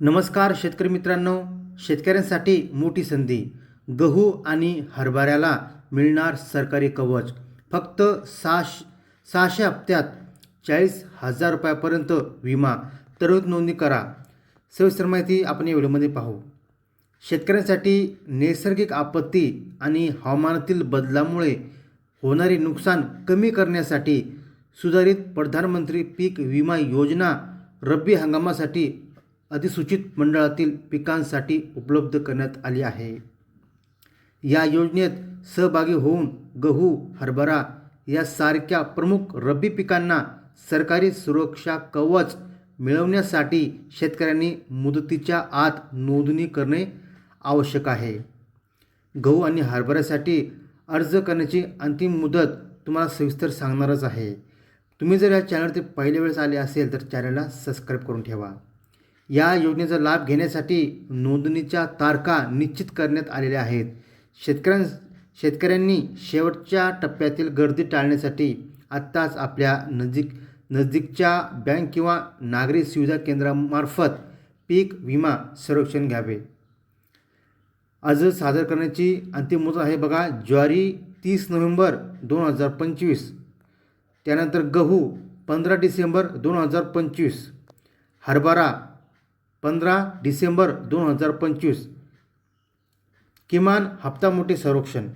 नमस्कार शेतकरी मित्रांनो. शेतकऱ्यांसाठी मोठी संधी. गहू आणि हरभऱ्याला मिळणार सरकारी कवच. फक्त सहाश सहाशे हप्त्यात चाळीस हजार रुपयापर्यंत विमा. तरतूद नोंदणी करा. सविस्तर माहिती आपण या व्हिडिओमध्ये पाहू. शेतकऱ्यांसाठी नैसर्गिक आपत्ती आणि हवामानातील बदलामुळे होणारे नुकसान कमी करण्यासाठी सुधारित प्रधानमंत्री पीक विमा योजना रब्बी हंगामासाठी अधिसूचित मंडळातील पिकांसाठी उपलब्ध करण्यात आली आहे. या योजनेत सहभागी होऊन गहू हरभरा यासारख्या प्रमुख रब्बी पिकांना सरकारी सुरक्षा कवच मिळवण्यासाठी शेतकऱ्यांनी मुदतीच्या आत नोंदणी करणे आवश्यक आहे. गहू आणि हरभऱ्यासाठी अर्ज करण्याची अंतिम मुदत तुम्हाला सविस्तर सांगणारच आहे. तुम्ही जर या चॅनलवरती पहिल्या वेळेस आले असेल तर चॅनलला सबस्क्राईब करून ठेवा. या योजनेचा लाभ घेण्यासाठी नोंदणीच्या तारखा निश्चित करण्यात आलेल्या आहेत. शेतकऱ्यां शेतकऱ्यांनी शेवटच्या टप्प्यातील गर्दी टाळण्यासाठी आत्ताच आपल्या नजीक नजदीकच्या बँक किंवा नागरी सुविधा केंद्रामार्फत पीक विमा संरक्षण घ्यावे. अर्ज सादर करण्याची अंतिम मुदत आहे बघा ज्वारी तीस नोव्हेंबर दोन हजार पंचवीस. त्यानंतर गहू पंधरा डिसेंबर दोन हजार पंचवीस. हरभरा पंधरा डिसेंबर दोन हजार पंचवीस. किमान हप्ता मोठे संरक्षण.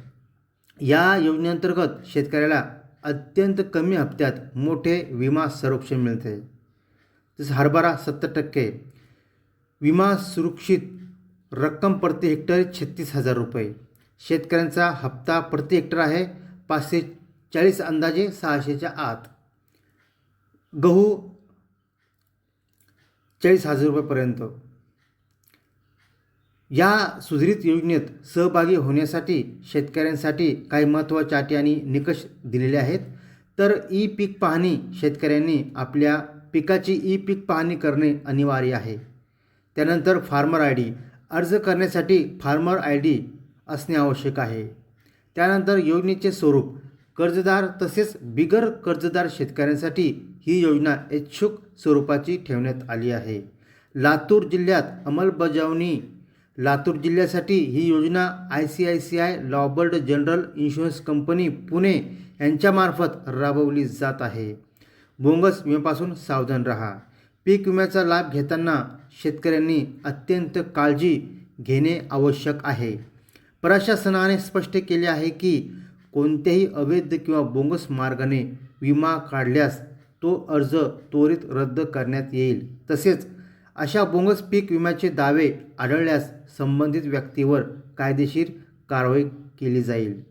या योजनेअंतर्गत शेतकऱ्याला अत्यंत कमी हप्त्यात मोठे विमा संरक्षण मिळते. जसं हरभरा सत्तर टक्के विमा सुरक्षित रक्कम प्रति हेक्टर छत्तीस हजार रुपये. शेतकऱ्यांचा हप्ता प्रति हेक्टर आहे पाचशे चाळीस अंदाजे सहाशेच्या आत. गहू चाळीस हजार रुपयापर्यंत. या सुधारित योजनेत सहभागी होण्यासाठी शेतकऱ्यांसाठी काही महत्त्वाच्या अटी आणि निकष दिलेले आहेत. तर ई पीक पाहणी शेतकऱ्यांनी आपल्या पिकाची ई पीक पाहणी करणे अनिवार्य आहे. त्यानंतर फार्मर आय डी अर्ज करण्यासाठी फार्मर आय डी असणे आवश्यक आहे. त्यानंतर योजनेचे स्वरूप कर्जदार तसेच बिगर कर्जदार शेतकऱ्यांसाठी ही योजना इच्छुक स्वरूपाची ठेवण्यात आली आहे. लातूर जिल्ह्यात अंमलबजावणी लातूर जिल्ह्यासाठी ही योजना I C I C I Lombard general insurance company Pune यांच्यामार्फत राबवली जात आहे. बोंगस विम्यापासून सावधान राहा. पीक विम्याचा लाभ घेताना शेतकऱ्यांनी अत्यंत काळजी घेणे आवश्यक आहे. प्रशासनाने स्पष्ट केले आहे की कोणत्याही अवैध किंवा बोंगस मार्गाने विमा काढल्यास तो अर्ज त्वरित रद्द करण्यात येईल. तसेच अशा बोंगस पीक विम्याचे दावे आढळल्यास संबंधित व्यक्तीवर कायदेशीर कारवाई केली जाईल.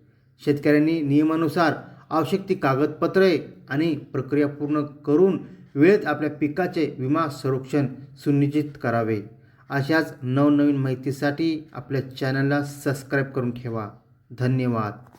शेतकऱ्यांनी नियमानुसार आवश्यक ती कागदपत्रे आणि प्रक्रिया पूर्ण करून वेळेत आपल्या पिकाचे विमा संरक्षण सुनिश्चित करावे. अशाच नवनवीन माहितीसाठी आपल्या चॅनलला सबस्क्राईब करून ठेवा. धन्यवाद.